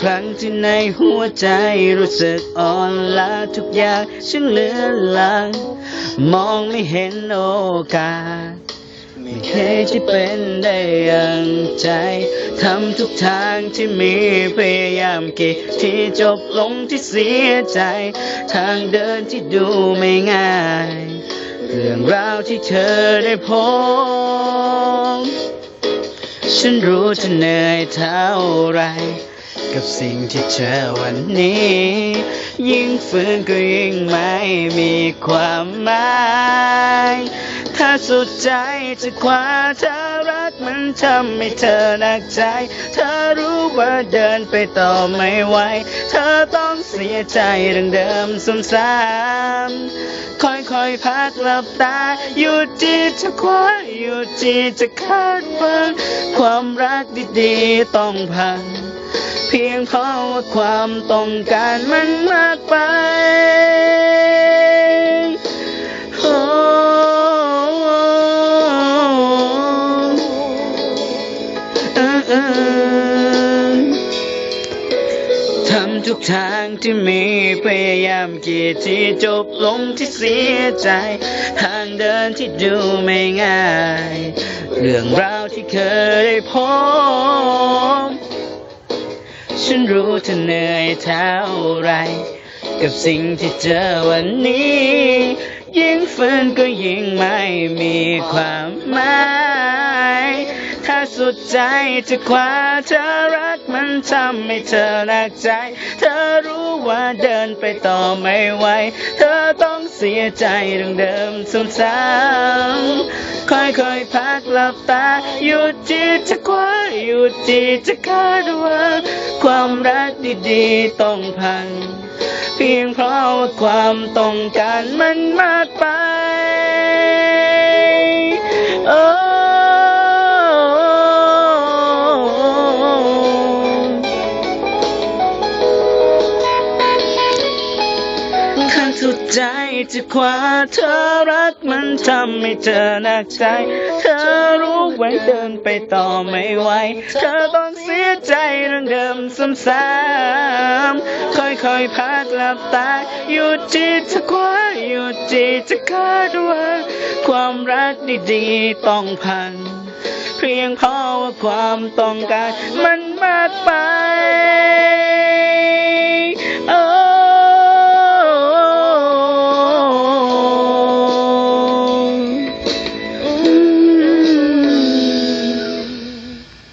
ครั้งที่ในหัวใจรู้สึกอ่อนล้าทุกอย่างฉันเหลือหลังมองไม่เห็นโอกาส ไม่เคยที่เป็นได้อย่างใจทำทุกทางที่มีพยายามกี่ที่จบลงที่เสียใจ ทางเดินที่ดูไม่ง่าย เรื่องราวที่เธอได้พบฉันรู้เธอเหนื่อยเท่าไร กับสิ่งที่เจอวันนี้ ยิ่งฝืนก็ยิ่งไม่มีความหมายถ้าสุดใจจะคว้าเธอรักมันทำให้เธอหนักใจ เธอรู้ว่าเดินไปต่อไม่ไหว เธอต้องเสียใจเรื่องเดิมซ้ำๆค่อยๆพักหลับตา หยุดที่จะคว้าหยุดที่จะคาดหวังความรักดีๆต้องพัง เพียงเพราะว่าความต้องการมันมากไปโอทำทุกทางที่มีพยายามกี่ที่จบลงที่เสียใจ ทางเดินที่ดูไม่ง่าย เรื่องราวที่เคยได้พบ ฉันรู้เธอเหนื่อยเท่าไร กับสิ่งที่เจอวันนี้ ยิ่งฝืนก็ยิ่งไม่มีความหมายถ้าสุดใจจะคว้าเธอรักมันทำให้เธอหนักใจ เธอรู้ว่าเดินไปต่อไม่ไหว เธอต้องเสียใจเรื่องเดิมซ้ำๆค่อยๆพักหลับตา หยุดที่จะคว้าหยุดที่จะคาดหวัง ความรักดีๆต้องพัง เพียงเพราะว่าความต้องการมันมากไป โอ้ข้าสุดใจจะคว้าเธอรักมันทำให้เธอหนักใจ เธอรู้ไว้เดินไปต่อไม่ไหว เธอต้องเสีย ซ้ำๆค่อยๆพักหลับตาหยุดจิตจะคว้าหยุดจิตจะคาดหวังความรักดีๆต้องพัน เพียงเพราะว่าความต้องการมันมากไป